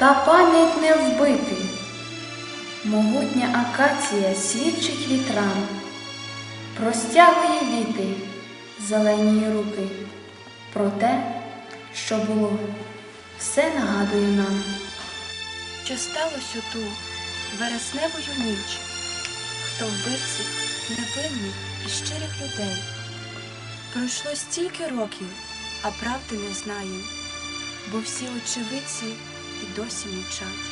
Та пам'ять не вбити. Могутня акація свідчить вітрам, простягує віти зелені руки. Про те, що було, все нагадує нам. Що сталося ту вересневою ніч, хто вбивці невинних і щирих людей. Пройшло стільки років, а правди не знаємо, бо всі очевидці і досі мовчать.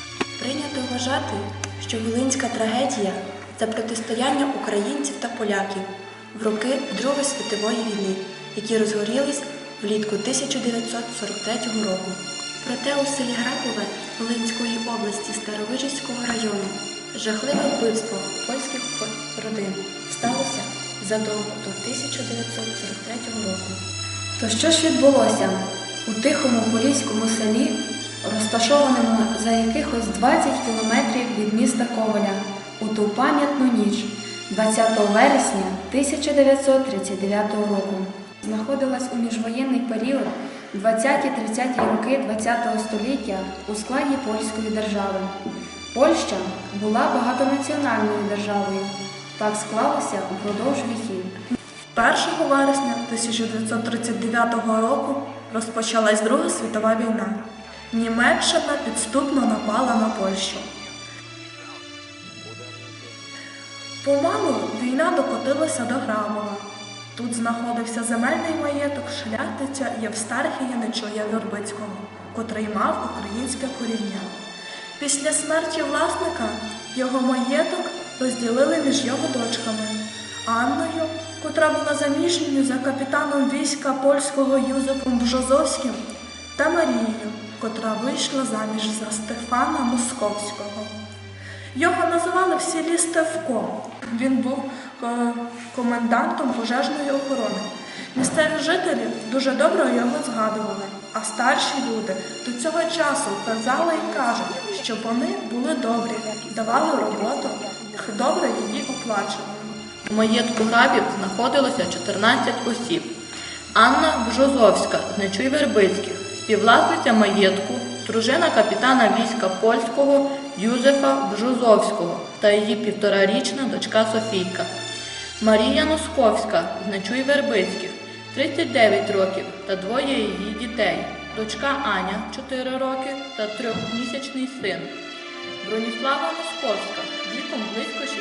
Прийнято вважати, що Волинська трагедія це протистояння українців та поляків в роки Другої світової війни, які розгорілись влітку 1943 року. Проте у селі Гракове Волинської області Старовижівського району жахливе вбивство польських родин сталося задовго до 1943 року. То що ж відбулося у тихому поліському селі, розташованому за якихось 20 кілометрів від міста Коваля у ту пам'ятну ніч 20 вересня 1939 року? Знаходилась у міжвоєнний період 20-30 роки ХХ століття у складі польської держави. Польща була багатонаціональною державою. Так склалося упродовж віків. 1 вересня 1939 року розпочалась Друга світова війна. Німеччина підступно напала на Польщу. Помалу війна докотилася до Грабова. Тут знаходився земельний маєток шляхтиця Євстархія Нечуя Вербицького, котрий мав українське коріння. Після смерті власника його маєток розділили між його дочками Анною, котра була заміжньою за капітаном війська польського Юзефом Бжозовським, та Марією, котра вийшла заміж за Стефана Московського. Його називали в селі Стевко. Він був е, комендантом пожежної охорони. Місцеві жителі дуже добре його згадували, а старші люди до цього часу казали і кажуть, що вони були добрі, давали роботу, добре її оплачували. У маєтку грабів знаходилося 14 осіб. Анна Бжозовська з Нечуй Вербицьких, співвласниця маєтку, дружина капітана війська польського Юзефа Бжозовського та її півторарічна дочка Софійка. Марія Носковська з Нечуй Вербицьких, 39 років та двоє її дітей, дочка Аня 4 роки та трьохмісячний син. Броніслава Московська віком близько 60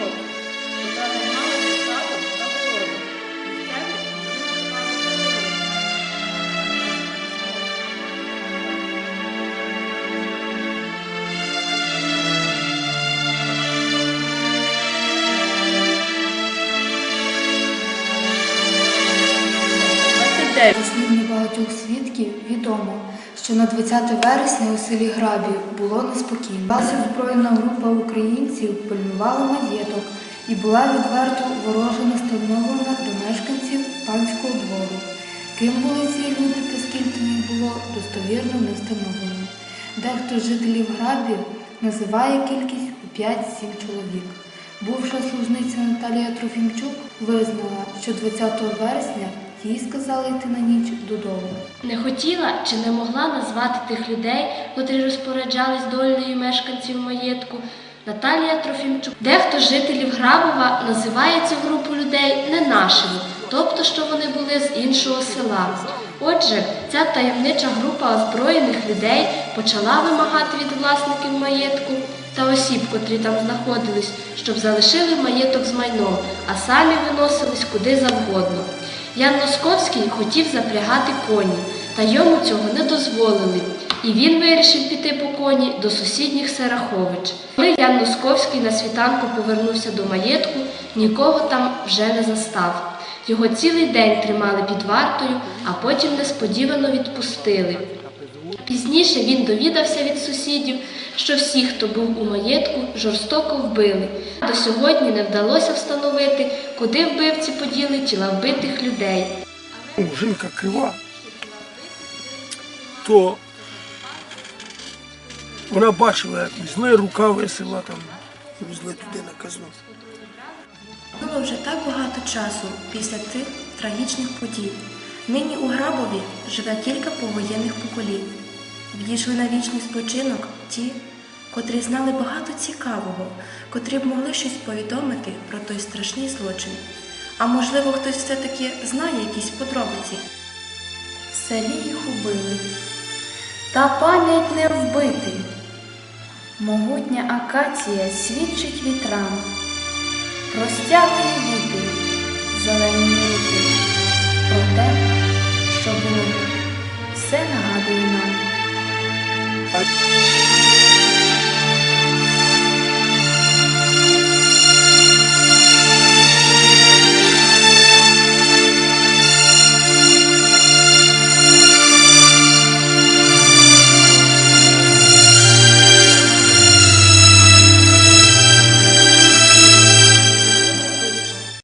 років, Зі слів небагатьох свідків відомо, що на 20 вересня у селі Грабі було неспокійно. Збройна група українців пильнувала маєток і була відверто вороже настановлена до мешканців панського двору. Ким були ці люди та скільки їх було, достовірно не встановлено. Дехто з жителів Грабів називає кількість у 5-7 чоловік. Бувша служниця Наталія Трофімчук визнала, що 20 вересня їй сказали йти на ніч додому. Не хотіла чи не могла назвати тих людей, котрі розпоряджались долею мешканців маєтку, Наталія Трофімчук. Дехто з жителів Грабова називає цю групу людей не нашими, тобто, що вони були з іншого села. Отже, ця таємнича група озброєних людей почала вимагати від власників маєтку та осіб, котрі там знаходились, щоб залишили маєток з майном, а самі виносились куди завгодно. Ян Носковський хотів запрягати коні, та йому цього не дозволили, і він вирішив піти по коні до сусідніх Серахович. Коли Ян Носковський на світанку повернувся до маєтку, нікого там вже не застав. Його цілий день тримали під вартою, а потім несподівано відпустили. Пізніше він довідався від сусідів, що всі, хто був у маєтку, жорстоко вбили. До сьогодні не вдалося встановити, куди вбивці поділи тіла вбитих людей. Жінка крива, то вона бачила, як візьме рука весела там, везли туди на казну. Було вже так багато часу після тих трагічних подій. Нині у Грабові живе кілька повоєнних поколінь. Відійшли на вічний спочинок ті, котрі знали багато цікавого, котрі б могли щось повідомити про той страшний злочин. А можливо, хтось все-таки знає якісь подробиці. В селі їх убили. Та пам'ять не вбити. Могутня акація свідчить вітрам. Простягує віти, зелені руки. Про те, що було, все нагадує нам.